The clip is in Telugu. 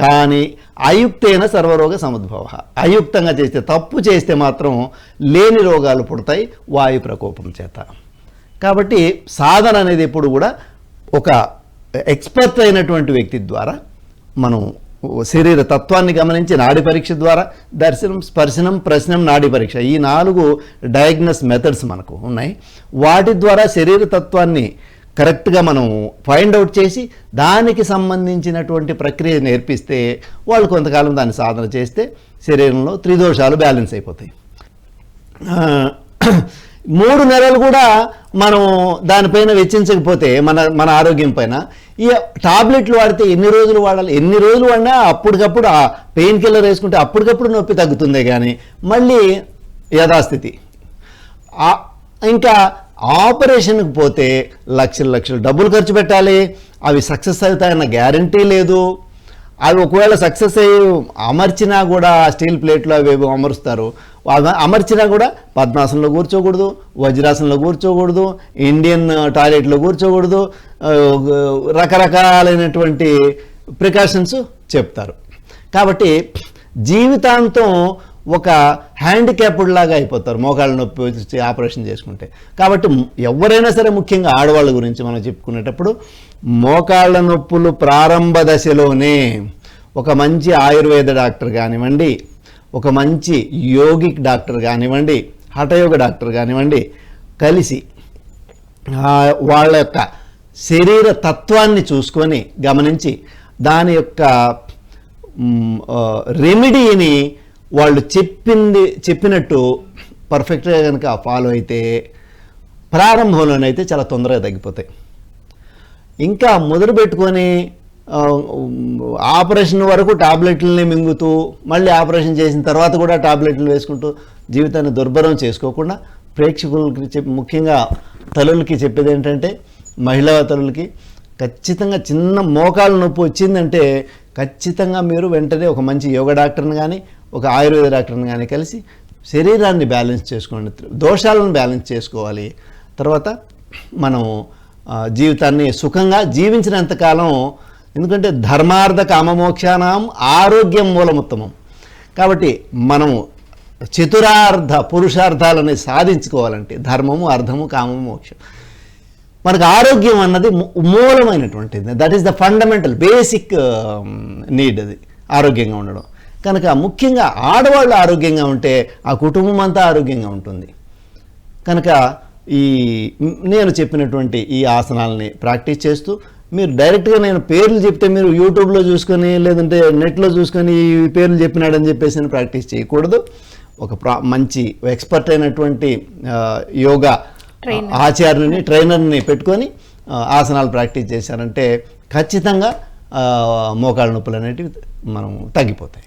కానీ అయుక్తైన సర్వరోగ సముద్భవ. అయుక్తంగా చేస్తే తప్పు చేస్తే మాత్రం లేని రోగాలు పుడతాయి వాయు ప్రకోపం చేత. కాబట్టి సాధన అనేది ఎప్పుడు కూడా ఒక ఎక్స్పర్ట్ అయినటువంటి వ్యక్తి ద్వారా మనం శరీర తత్వాన్ని గమనించి నాడి పరీక్ష ద్వారా దర్శనం స్పర్శనం ప్రశ్నం నాడి పరీక్ష ఈ నాలుగు డయాగ్నస్ మెథడ్స్ మనకు ఉన్నాయి. వాటి ద్వారా శరీర తత్వాన్ని కరెక్ట్గా మనం ఫైండ్ అవుట్ చేసి దానికి సంబంధించినటువంటి ప్రక్రియ నేర్పిస్తే వాళ్ళు కొంతకాలం దాన్ని సాధన చేస్తే శరీరంలో త్రిదోషాలు బ్యాలెన్స్ అయిపోతాయి. మూడు నెలలు కూడా మనం దానిపైన వెచ్చించకపోతే మన మన ఆరోగ్యం పైన ఈ టాబ్లెట్లు వాడితే ఎన్ని రోజులు వాడాలి? ఎన్ని రోజులు వాడినా అప్పటికప్పుడు ఆ పెయిన్ కిల్లర్ వేసుకుంటే అప్పటికప్పుడు నొప్పి తగ్గుతుందే కానీ మళ్ళీ యథాస్థితి. ఇంకా ఆపరేషన్కి పోతే లక్షల లక్షలు డబ్బులు ఖర్చు పెట్టాలి. అవి సక్సెస్ అవుతాయన్న గ్యారంటీ లేదు. అవి ఒకవేళ సక్సెస్ అయ్యి అమర్చినా కూడా స్టీల్ ప్లేట్లో అవి ఏవో అమరుస్తారు. అమర్చినా కూడా పద్మాసనంలో కూర్చోకూడదు వజ్రాసనంలో కూర్చోకూడదు ఇండియన్ టాయిలెట్లో కూర్చోకూడదు రకరకాలైనటువంటి ప్రికాషన్స్ చెప్తారు. కాబట్టి జీవితాంతం ఒక హ్యాండిక్యాప్డ్ లాగా అయిపోతారు. మోకాళ్ళ నొప్పి వచ్చి ఆపరేషన్ చేసుకుంటే. కాబట్టి ఎవరైనా సరే ముఖ్యంగా ఆడవాళ్ళ గురించి మనం చెప్పుకునేటప్పుడు మోకాళ్ళ నొప్పులు ప్రారంభ దశలోనే ఒక మంచి ఆయుర్వేద డాక్టర్ కానివ్వండి ఒక మంచి యోగిక్ డాక్టర్ కానివ్వండి హఠయోగ డాక్టర్ కానివ్వండి కలిసి వాళ్ళ యొక్క శరీర తత్వాన్ని చూసుకొని గమనించి దాని యొక్క రెమెడీని వాళ్ళు చెప్పింది చెప్పినట్టు పర్ఫెక్ట్గా కనుక ఫాలో అయితే ప్రారంభంలోనైతే చాలా తొందరగా తగ్గిపోతాయి. ఇంకా మొదలు పెట్టుకొని ఆపరేషన్ వరకు టాబ్లెట్లని మింగుతూ మళ్ళీ ఆపరేషన్ చేసిన తర్వాత కూడా టాబ్లెట్లు వేసుకుంటూ జీవితాన్ని దుర్భరం చేసుకోకుండా ప్రేక్షకులకి చెప్పి ముఖ్యంగా తల్లులకి చెప్పేది ఏంటంటే మహిళా తల్లులకి ఖచ్చితంగా చిన్న మోకాలు నొప్పి వచ్చిందంటే ఖచ్చితంగా మీరు వెంటనే ఒక మంచి యోగా డాక్టర్ని కానీ ఒక ఆయుర్వేద డాక్టర్ని కానీ కలిసి శరీరాన్ని బ్యాలెన్స్ చేసుకోండి దోషాలను బ్యాలెన్స్ చేసుకోవాలి. తర్వాత మనం జీవితాన్ని సుఖంగా జీవించినంతకాలం ఎందుకంటే ధర్మార్థ కామమోక్షానాం ఆరోగ్యం మూలముత్తమం. కాబట్టి మనము చతురార్థ పురుషార్థాలని సాధించుకోవాలంటే ధర్మము అర్థము కామము మోక్షం. మనకు ఆరోగ్యం అన్నది మూ- మూలమైనటువంటిది. That is the fundamental basic need అది ఆరోగ్యంగా ఉండడం. కనుక ముఖ్యంగా ఆడవాళ్ళు ఆరోగ్యంగా ఉంటే ఆ కుటుంబం అంతా ఆరోగ్యంగా ఉంటుంది. కనుక ఈ నేను చెప్పినటువంటి ఈ ఆసనాలని ప్రాక్టీస్ చేస్తూ మీరు డైరెక్ట్గా నేను పేర్లు చెప్తే మీరు యూట్యూబ్లో చూసుకొని లేదంటే నెట్లో చూసుకొని ఈ పేర్లు చెప్పినాడని చెప్పేసి నేను ప్రాక్టీస్ చేయకూడదు. ఒక ప్రా మంచి ఎక్స్పర్ట్ అయినటువంటి యోగా. ఆచార్యుని ట్రైనర్ని పెట్టుకొని ఆసనాలు ప్రాక్టీస్ చేశారంటే ఖచ్చితంగా మోకాళ్ళ నొప్పులు అనేటివి మనం తగ్గిపోతాయి.